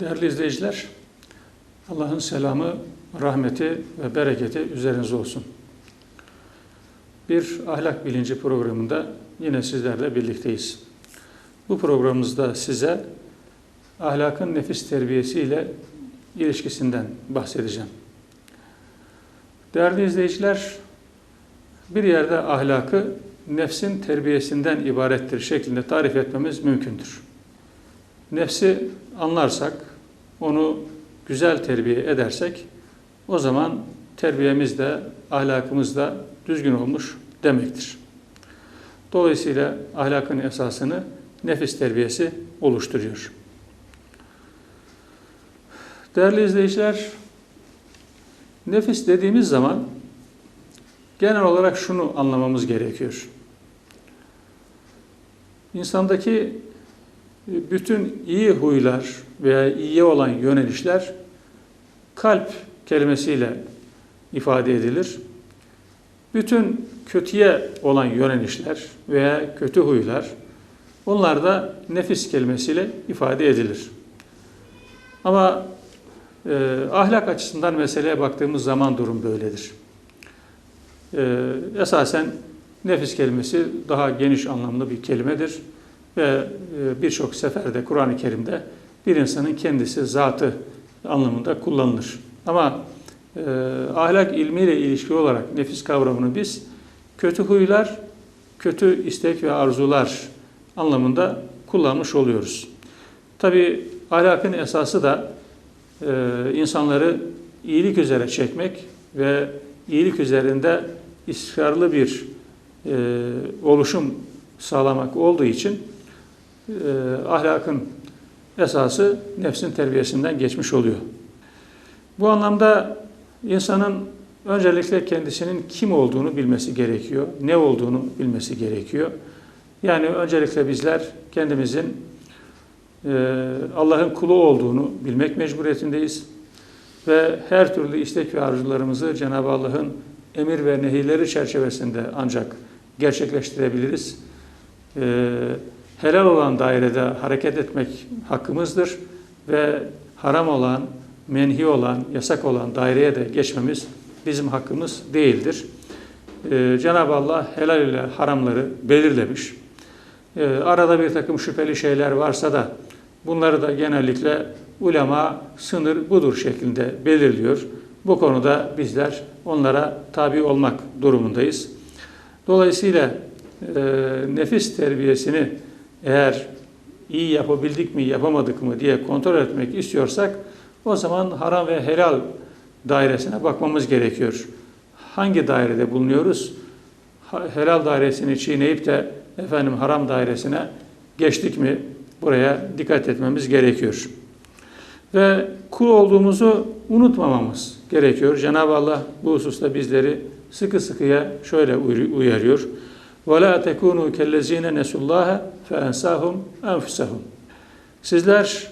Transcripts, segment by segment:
Değerli izleyiciler, Allah'ın selamı, rahmeti ve bereketi üzerinize olsun. Bir ahlak bilinci programında yine sizlerle birlikteyiz. Bu programımızda size ahlakın nefis terbiyesi ile ilişkisinden bahsedeceğim. Değerli izleyiciler, bir yerde ahlakı nefsin terbiyesinden ibarettir şeklinde tarif etmemiz mümkündür. Nefsi anlarsak, onu güzel terbiye edersek, o zaman terbiyemiz de, ahlakımız da düzgün olmuş demektir. Dolayısıyla ahlakın esasını nefis terbiyesi oluşturuyor. Değerli izleyiciler, nefis dediğimiz zaman genel olarak şunu anlamamız gerekiyor. İnsandaki bütün iyi huylar veya iyiye olan yönelişler kalp kelimesiyle ifade edilir. Bütün kötüye olan yönelişler veya kötü huylar onlar da nefis kelimesiyle ifade edilir. Ama e, ahlak açısından meseleye baktığımız zaman durum böyledir. E, esasen nefis kelimesi daha geniş anlamlı bir kelimedir ve e, birçok seferde Kur'an-ı Kerim'de bir insanın kendisi, zatı anlamında kullanılır. Ama e, ahlak ilmiyle ilişki olarak nefis kavramını biz kötü huylar, kötü istek ve arzular anlamında kullanmış oluyoruz. Tabi ahlakın esası da e, insanları iyilik üzere çekmek ve iyilik üzerinde istikrarlı bir e, oluşum sağlamak olduğu için e, ahlakın esası nefsin terbiyesinden geçmiş oluyor. Bu anlamda insanın öncelikle kendisinin kim olduğunu bilmesi gerekiyor, ne olduğunu bilmesi gerekiyor. Yani öncelikle bizler kendimizin e, Allah'ın kulu olduğunu bilmek mecburiyetindeyiz. Ve her türlü istek ve arzularımızı Cenab-ı Allah'ın emir ve nehirleri çerçevesinde ancak gerçekleştirebiliriz. E, helal olan dairede hareket etmek hakkımızdır ve haram olan, menhi olan, yasak olan daireye de geçmemiz bizim hakkımız değildir. Ee, Cenab-ı Allah helal ile haramları belirlemiş. Ee, arada bir takım şüpheli şeyler varsa da bunları da genellikle ulema sınır budur şeklinde belirliyor. Bu konuda bizler onlara tabi olmak durumundayız. Dolayısıyla e, nefis terbiyesini eğer iyi yapabildik mi yapamadık mı diye kontrol etmek istiyorsak o zaman haram ve helal dairesine bakmamız gerekiyor. Hangi dairede bulunuyoruz? Helal dairesini çiğneyip de efendim haram dairesine geçtik mi? Buraya dikkat etmemiz gerekiyor. Ve kul olduğumuzu unutmamamız gerekiyor. Cenab-ı Allah bu hususta bizleri sıkı sıkıya şöyle uyarıyor. وَلَا تَكُونُوا كَالَّذ۪ينَ نَسُوا اللّٰهَ فَاَنْسَاهُمْ اَنْفُسَهُمْ Sizler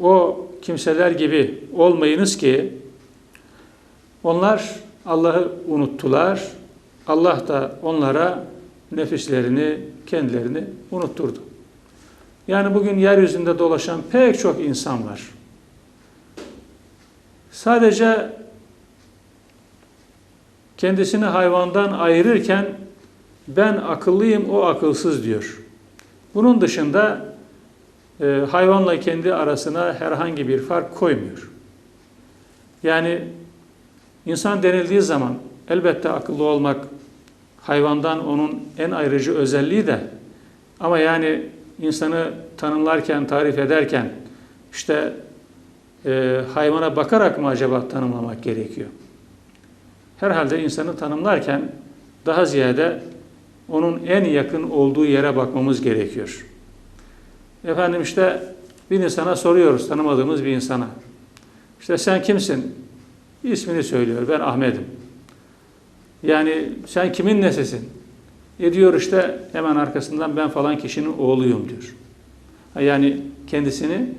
o kimseler gibi olmayınız ki onlar Allah'ı unuttular. Allah da onlara nefislerini, kendilerini unutturdu. Yani bugün yeryüzünde dolaşan pek çok insan var. Sadece kendisini hayvandan ayırırken ben akıllıyım, o akılsız diyor. Bunun dışında e, hayvanla kendi arasına herhangi bir fark koymuyor. Yani insan denildiği zaman elbette akıllı olmak hayvandan onun en ayrıcı özelliği de ama yani insanı tanımlarken, tarif ederken işte e, hayvana bakarak mı acaba tanımlamak gerekiyor? Herhalde insanı tanımlarken daha ziyade onun en yakın olduğu yere bakmamız gerekiyor. Efendim işte bir insana soruyoruz, tanımadığımız bir insana. İşte sen kimsin? İsmini söylüyor, ben Ahmet'im. Yani sen kimin nesisin? E diyor işte hemen arkasından ben falan kişinin oğluyum diyor. Yani kendisini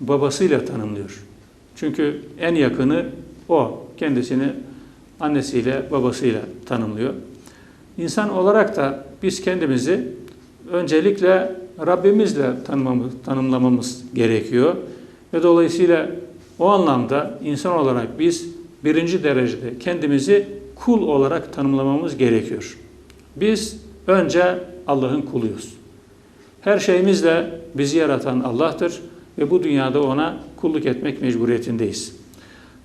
babasıyla tanımlıyor. Çünkü en yakını o. Kendisini annesiyle, babasıyla tanımlıyor. İnsan olarak da biz kendimizi öncelikle Rabbimizle tanımamız, tanımlamamız gerekiyor. Ve dolayısıyla o anlamda insan olarak biz birinci derecede kendimizi kul olarak tanımlamamız gerekiyor. Biz önce Allah'ın kuluyuz. Her şeyimizle bizi yaratan Allah'tır ve bu dünyada ona kulluk etmek mecburiyetindeyiz.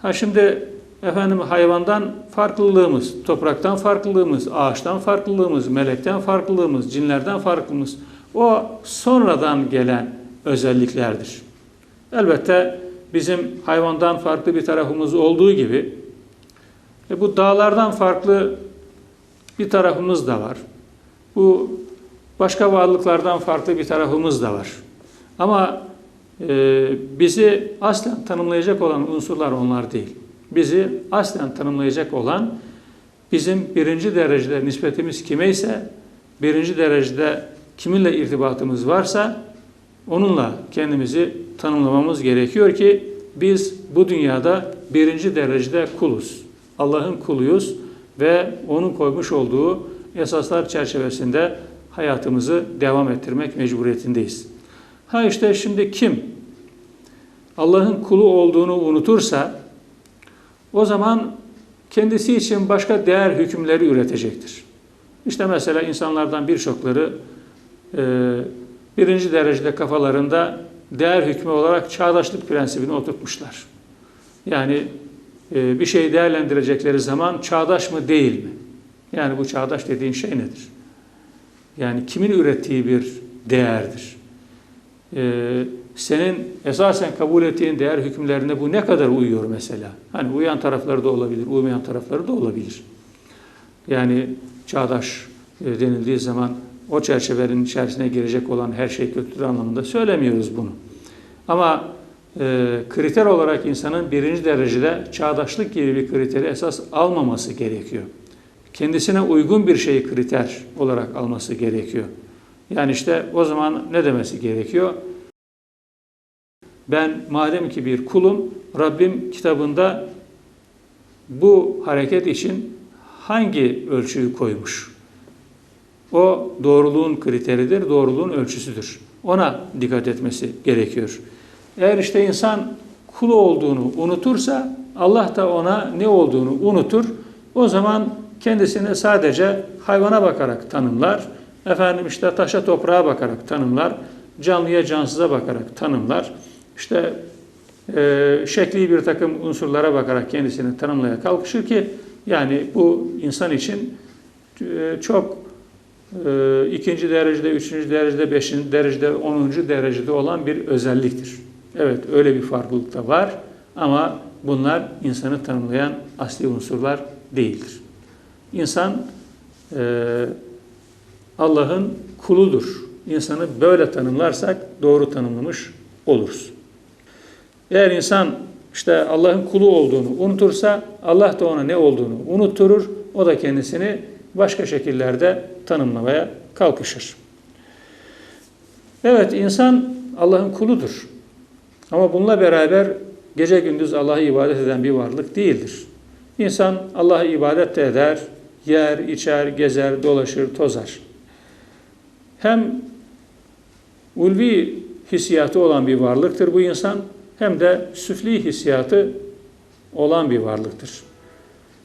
Ha şimdi efendim hayvandan farklılığımız, topraktan farklılığımız, ağaçtan farklılığımız, melekten farklılığımız, cinlerden farklılığımız o sonradan gelen özelliklerdir. Elbette bizim hayvandan farklı bir tarafımız olduğu gibi e bu dağlardan farklı bir tarafımız da var. Bu başka varlıklardan farklı bir tarafımız da var. Ama e, bizi aslen tanımlayacak olan unsurlar onlar değil. Bizi aslen tanımlayacak olan bizim birinci derecede nispetimiz kime ise, birinci derecede kiminle irtibatımız varsa onunla kendimizi tanımlamamız gerekiyor ki biz bu dünyada birinci derecede kuluz. Allah'ın kuluyuz ve onun koymuş olduğu esaslar çerçevesinde hayatımızı devam ettirmek mecburiyetindeyiz. Ha işte şimdi kim Allah'ın kulu olduğunu unutursa o zaman kendisi için başka değer hükümleri üretecektir. İşte mesela insanlardan birçokları e, birinci derecede kafalarında değer hükmü olarak çağdaşlık prensibini oturtmuşlar. Yani e, bir şeyi değerlendirecekleri zaman çağdaş mı değil mi? Yani bu çağdaş dediğin şey nedir? Yani kimin ürettiği bir değerdir? Ee, senin esasen kabul ettiğin değer hükümlerine bu ne kadar uyuyor mesela? Hani uyan tarafları da olabilir, uymayan tarafları da olabilir. Yani çağdaş e, denildiği zaman o çerçevenin içerisine girecek olan her şey kötüdür anlamında söylemiyoruz bunu. Ama e, kriter olarak insanın birinci derecede çağdaşlık gibi bir kriteri esas almaması gerekiyor. Kendisine uygun bir şeyi kriter olarak alması gerekiyor. Yani işte o zaman ne demesi gerekiyor? Ben madem ki bir kulum, Rabbim kitabında bu hareket için hangi ölçüyü koymuş? O doğruluğun kriteridir, doğruluğun ölçüsüdür. Ona dikkat etmesi gerekiyor. Eğer işte insan kulu olduğunu unutursa Allah da ona ne olduğunu unutur. O zaman kendisini sadece hayvana bakarak tanımlar. Efendim işte taşa toprağa bakarak tanımlar. Canlıya cansıza bakarak tanımlar. İşte e, şekli bir takım unsurlara bakarak kendisini tanımlaya kalkışır ki yani bu insan için e, çok e, ikinci derecede, üçüncü derecede, beşinci derecede, onuncu derecede olan bir özelliktir. Evet öyle bir farklılık da var ama bunlar insanı tanımlayan asli unsurlar değildir. İnsan e, Allah'ın kuludur. İnsanı böyle tanımlarsak doğru tanımlamış oluruz. Eğer insan işte Allah'ın kulu olduğunu unutursa Allah da ona ne olduğunu unutturur. O da kendisini başka şekillerde tanımlamaya kalkışır. Evet insan Allah'ın kuludur. Ama bununla beraber gece gündüz Allah'a ibadet eden bir varlık değildir. İnsan Allah'a ibadet de eder, yer, içer, gezer, dolaşır, tozar. Hem ulvi hissiyatı olan bir varlıktır bu insan, hem de süfli hissiyatı olan bir varlıktır.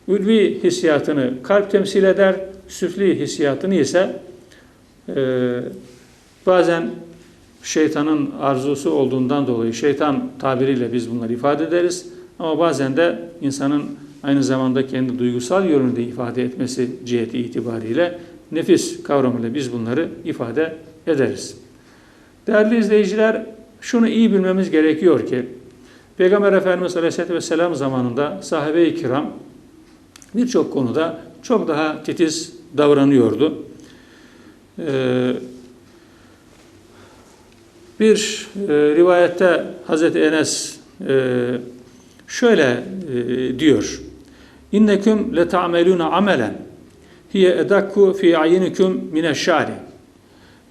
Ulvi hissiyatını kalp temsil eder, süfli hissiyatını ise e, bazen şeytanın arzusu olduğundan dolayı şeytan tabiriyle biz bunları ifade ederiz. Ama bazen de insanın aynı zamanda kendi duygusal yönünde ifade etmesi ciheti itibariyle nefis kavramıyla biz bunları ifade ederiz. Değerli izleyiciler, şunu iyi bilmemiz gerekiyor ki, Peygamber Efendimiz Aleyhisselatü Vesselam zamanında sahabe-i kiram birçok konuda çok daha titiz davranıyordu. Ee, bir e, rivayette Hazreti Enes e, şöyle e, diyor. İnneküm le ta'meluna amelen hiye edakku fi ayinikum mineşşari.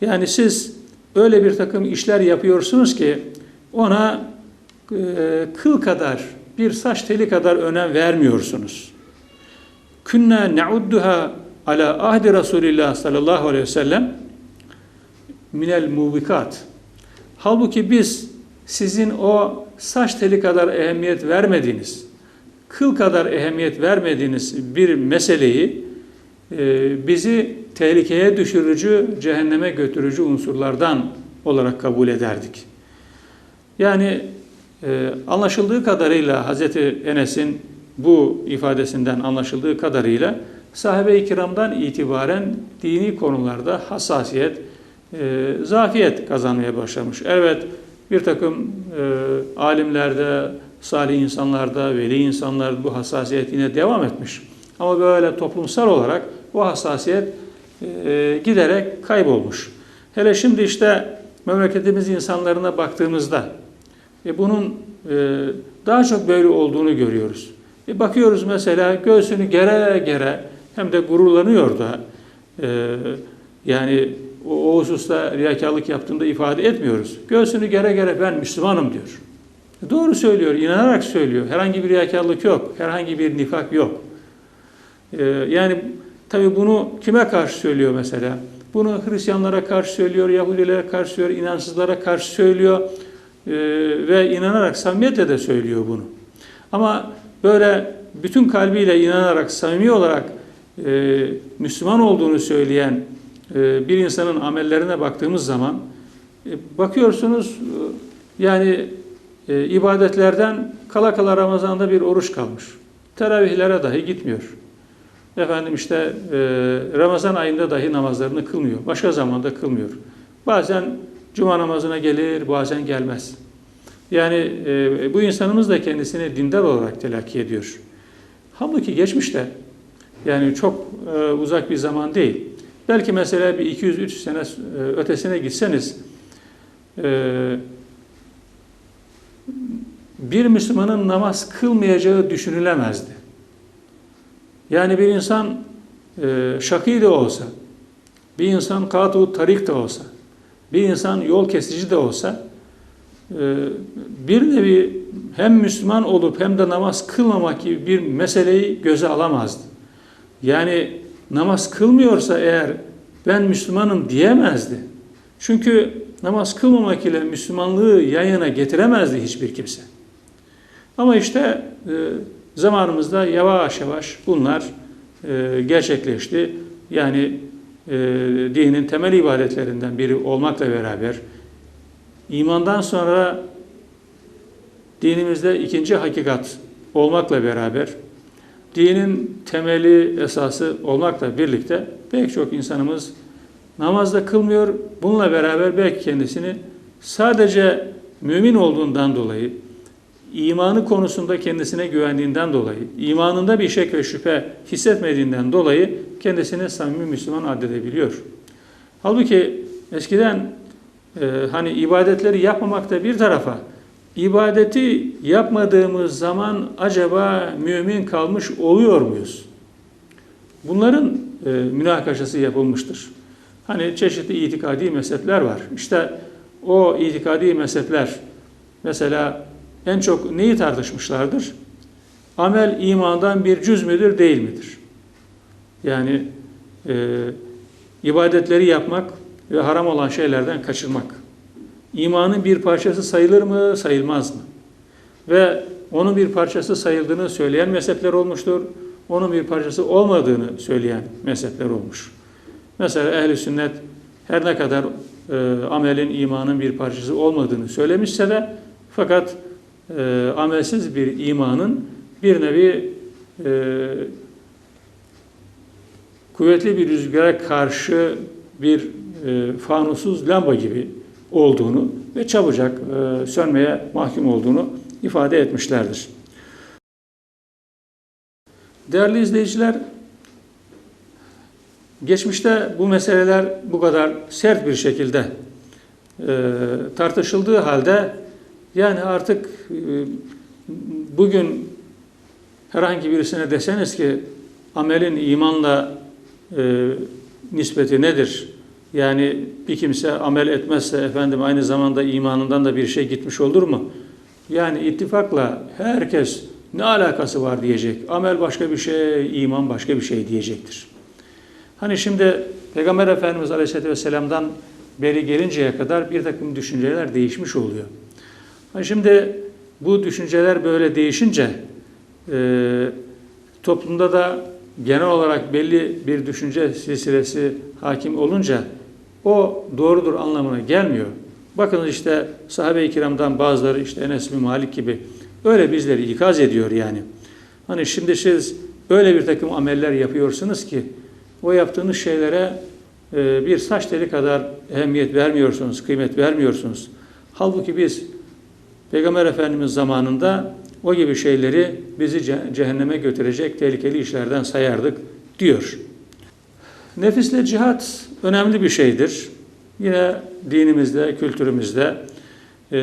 Yani siz öyle bir takım işler yapıyorsunuz ki ona e, kıl kadar, bir saç teli kadar önem vermiyorsunuz. Künne ne'udduha ala ahdi Resulillah sallallahu aleyhi ve sellem minel mubikat. Halbuki biz sizin o saç teli kadar ehemmiyet vermediğiniz, kıl kadar ehemmiyet vermediğiniz bir meseleyi bizi tehlikeye düşürücü, cehenneme götürücü unsurlardan olarak kabul ederdik. Yani e, anlaşıldığı kadarıyla Hazreti Enes'in bu ifadesinden anlaşıldığı kadarıyla sahabe-i kiramdan itibaren dini konularda hassasiyet, e, zafiyet kazanmaya başlamış. Evet bir takım e, alimlerde, salih insanlarda, veli insanlarda bu hassasiyet yine devam etmiş. Ama böyle toplumsal olarak bu hassasiyet e, giderek kaybolmuş. Hele şimdi işte memleketimiz insanlarına baktığımızda e, bunun e, daha çok böyle olduğunu görüyoruz. E, bakıyoruz mesela göğsünü gere gere hem de gururlanıyor da e, yani o, o hususta riyakarlık yaptığında ifade etmiyoruz. Göğsünü gere gere ben Müslümanım diyor. E, doğru söylüyor, inanarak söylüyor. Herhangi bir riyakarlık yok, herhangi bir nifak yok. E, yani tabi bunu kime karşı söylüyor mesela? Bunu Hristiyanlara karşı söylüyor, Yahudilere karşı söylüyor, inansızlara karşı söylüyor e, ve inanarak samimiyetle de söylüyor bunu. Ama böyle bütün kalbiyle inanarak, samimi olarak e, Müslüman olduğunu söyleyen e, bir insanın amellerine baktığımız zaman e, bakıyorsunuz e, yani e, ibadetlerden kala kala Ramazan'da bir oruç kalmış. Teravihlere dahi gitmiyor. Efendim işte e, Ramazan ayında dahi namazlarını kılmıyor. Başka zamanda kılmıyor. Bazen cuma namazına gelir, bazen gelmez. Yani e, bu insanımız da kendisini dindar olarak telakki ediyor. Halbuki geçmişte yani çok e, uzak bir zaman değil. Belki mesela bir 200-300 sene e, ötesine gitseniz e, bir Müslümanın namaz kılmayacağı düşünülemezdi. Yani bir insan e, şakî de olsa, bir insan katu tarik de olsa, bir insan yol kesici de olsa e, bir nevi hem Müslüman olup hem de namaz kılmamak gibi bir meseleyi göze alamazdı. Yani namaz kılmıyorsa eğer ben Müslümanım diyemezdi. Çünkü namaz kılmamak ile Müslümanlığı yayına getiremezdi hiçbir kimse. Ama işte e, zamanımızda yavaş yavaş bunlar e, gerçekleşti. Yani e, dinin temel ibadetlerinden biri olmakla beraber imandan sonra dinimizde ikinci hakikat olmakla beraber dinin temeli esası olmakla birlikte pek çok insanımız namazda kılmıyor. Bununla beraber belki kendisini sadece mümin olduğundan dolayı imanı konusunda kendisine güvendiğinden dolayı, imanında bir şek ve şüphe hissetmediğinden dolayı kendisini samimi Müslüman addedebiliyor. Halbuki eskiden e, hani ibadetleri yapmamakta bir tarafa, ibadeti yapmadığımız zaman acaba mümin kalmış oluyor muyuz? Bunların e, münakaşası yapılmıştır. Hani çeşitli itikadi mezhepler var. İşte o itikadi mezhepler mesela en çok neyi tartışmışlardır? Amel imandan bir cüz müdür, değil midir? Yani e, ibadetleri yapmak ve haram olan şeylerden kaçırmak. İmanın bir parçası sayılır mı, sayılmaz mı? Ve onun bir parçası sayıldığını söyleyen mezhepler olmuştur. Onun bir parçası olmadığını söyleyen mezhepler olmuş. Mesela ehli sünnet her ne kadar e, amelin imanın bir parçası olmadığını söylemişse de fakat e, amelsiz bir imanın bir nevi e, kuvvetli bir rüzgara karşı bir e, fanusuz lamba gibi olduğunu ve çabucak e, sönmeye mahkum olduğunu ifade etmişlerdir. Değerli izleyiciler, geçmişte bu meseleler bu kadar sert bir şekilde e, tartışıldığı halde yani artık e, bugün herhangi birisine deseniz ki amelin imanla e, nispeti nedir? Yani bir kimse amel etmezse efendim aynı zamanda imanından da bir şey gitmiş olur mu? Yani ittifakla herkes ne alakası var diyecek. Amel başka bir şey, iman başka bir şey diyecektir. Hani şimdi Peygamber Efendimiz Aleyhisselatü Vesselam'dan beri gelinceye kadar bir takım düşünceler değişmiş oluyor. Şimdi bu düşünceler böyle değişince e, toplumda da genel olarak belli bir düşünce silsilesi hakim olunca o doğrudur anlamına gelmiyor. Bakınız işte sahabe-i kiramdan bazıları işte Enes bin Malik gibi öyle bizleri ikaz ediyor yani. Hani şimdi siz öyle bir takım ameller yapıyorsunuz ki o yaptığınız şeylere e, bir saç teli kadar ehemmiyet vermiyorsunuz, kıymet vermiyorsunuz. Halbuki biz Peygamber Efendimiz zamanında o gibi şeyleri bizi ce- cehenneme götürecek tehlikeli işlerden sayardık diyor. Nefisle cihat önemli bir şeydir. Yine dinimizde, kültürümüzde e,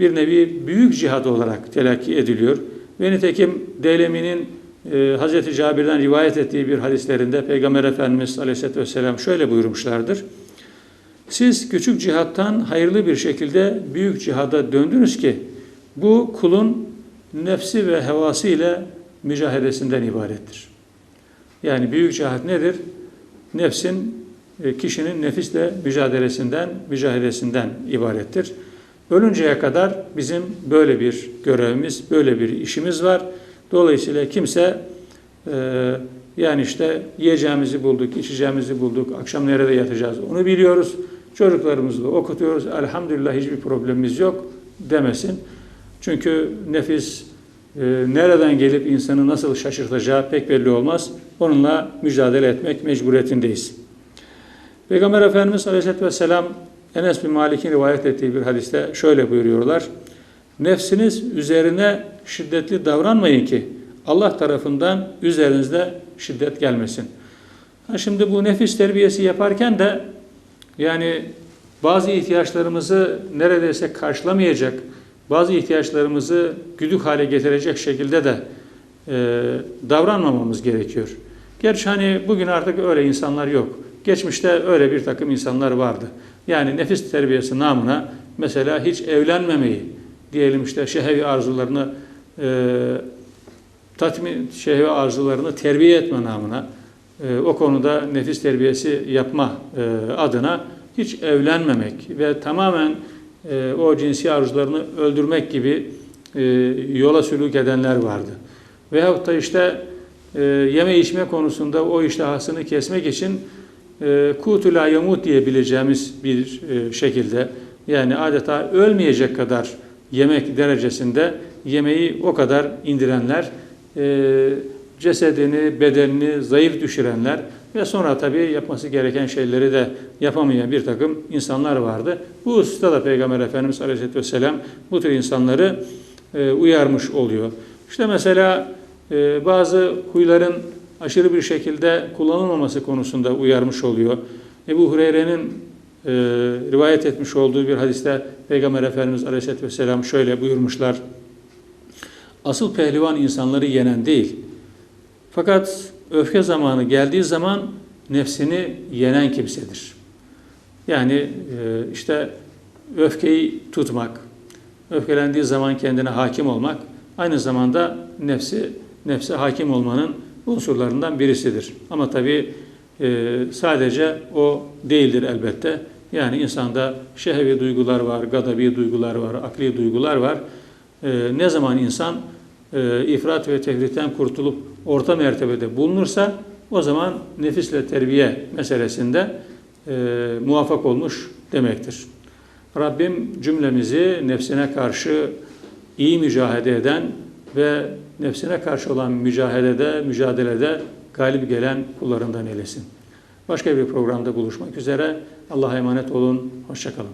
bir nevi büyük cihat olarak telakki ediliyor. Ve nitekim Deylemi'nin e, Hazreti Cabir'den rivayet ettiği bir hadislerinde Peygamber Efendimiz Aleyhisselatü Vesselam şöyle buyurmuşlardır. Siz küçük cihattan hayırlı bir şekilde büyük cihada döndünüz ki bu kulun nefsi ve hevası ile mücadelesinden ibarettir. Yani büyük cihat nedir? Nefsin, e, kişinin nefisle mücadelesinden, mücadelesinden ibarettir. Ölünceye kadar bizim böyle bir görevimiz, böyle bir işimiz var. Dolayısıyla kimse e, yani işte yiyeceğimizi bulduk, içeceğimizi bulduk, akşam nerede yatacağız onu biliyoruz. Çocuklarımızı da okutuyoruz. Elhamdülillah hiçbir problemimiz yok demesin. Çünkü nefis e, nereden gelip insanı nasıl şaşırtacağı pek belli olmaz. Onunla mücadele etmek mecburiyetindeyiz. Peygamber Efendimiz Aleyhisselatü Vesselam Enes bin Malik'in rivayet ettiği bir hadiste şöyle buyuruyorlar. Nefsiniz üzerine şiddetli davranmayın ki Allah tarafından üzerinizde şiddet gelmesin. Ha şimdi bu nefis terbiyesi yaparken de yani bazı ihtiyaçlarımızı neredeyse karşılamayacak, bazı ihtiyaçlarımızı güdük hale getirecek şekilde de e, davranmamamız gerekiyor. Gerçi hani bugün artık öyle insanlar yok. Geçmişte öyle bir takım insanlar vardı. Yani nefis terbiyesi namına mesela hiç evlenmemeyi, diyelim işte şehvi arzularını e, tatmin, şehvi arzularını terbiye etme namına, e, o konuda nefis terbiyesi yapma e, adına hiç evlenmemek ve tamamen e, o cinsi arzularını öldürmek gibi e, yola sülük edenler vardı. Veyahut da işte e, yeme içme konusunda o iştahasını kesmek için e, kutu la yamut diyebileceğimiz bir e, şekilde yani adeta ölmeyecek kadar yemek derecesinde yemeği o kadar indirenler, e, cesedini, bedenini zayıf düşürenler ve sonra tabii yapması gereken şeyleri de yapamayan bir takım insanlar vardı. Bu hususta da Peygamber Efendimiz Aleyhisselatü Vesselam bu tür insanları e, uyarmış oluyor. İşte mesela e, bazı huyların aşırı bir şekilde kullanılmaması konusunda uyarmış oluyor. Ebu Hureyre'nin e, rivayet etmiş olduğu bir hadiste Peygamber Efendimiz Aleyhisselatü Vesselam şöyle buyurmuşlar. Asıl pehlivan insanları yenen değil. Fakat öfke zamanı geldiği zaman nefsini yenen kimsedir. Yani e, işte öfkeyi tutmak, öfkelendiği zaman kendine hakim olmak, aynı zamanda nefsi nefse hakim olmanın unsurlarından birisidir. Ama tabii e, sadece o değildir elbette. Yani insanda şehvi duygular var, gadabi duygular var, akli duygular var. E, ne zaman insan ifrat ve tefritten kurtulup orta mertebede bulunursa o zaman nefisle terbiye meselesinde e, muvaffak olmuş demektir. Rabbim cümlemizi nefsine karşı iyi mücadele eden ve nefsine karşı olan mücadelede, mücadelede galip gelen kullarından eylesin. Başka bir programda buluşmak üzere. Allah'a emanet olun. Hoşçakalın.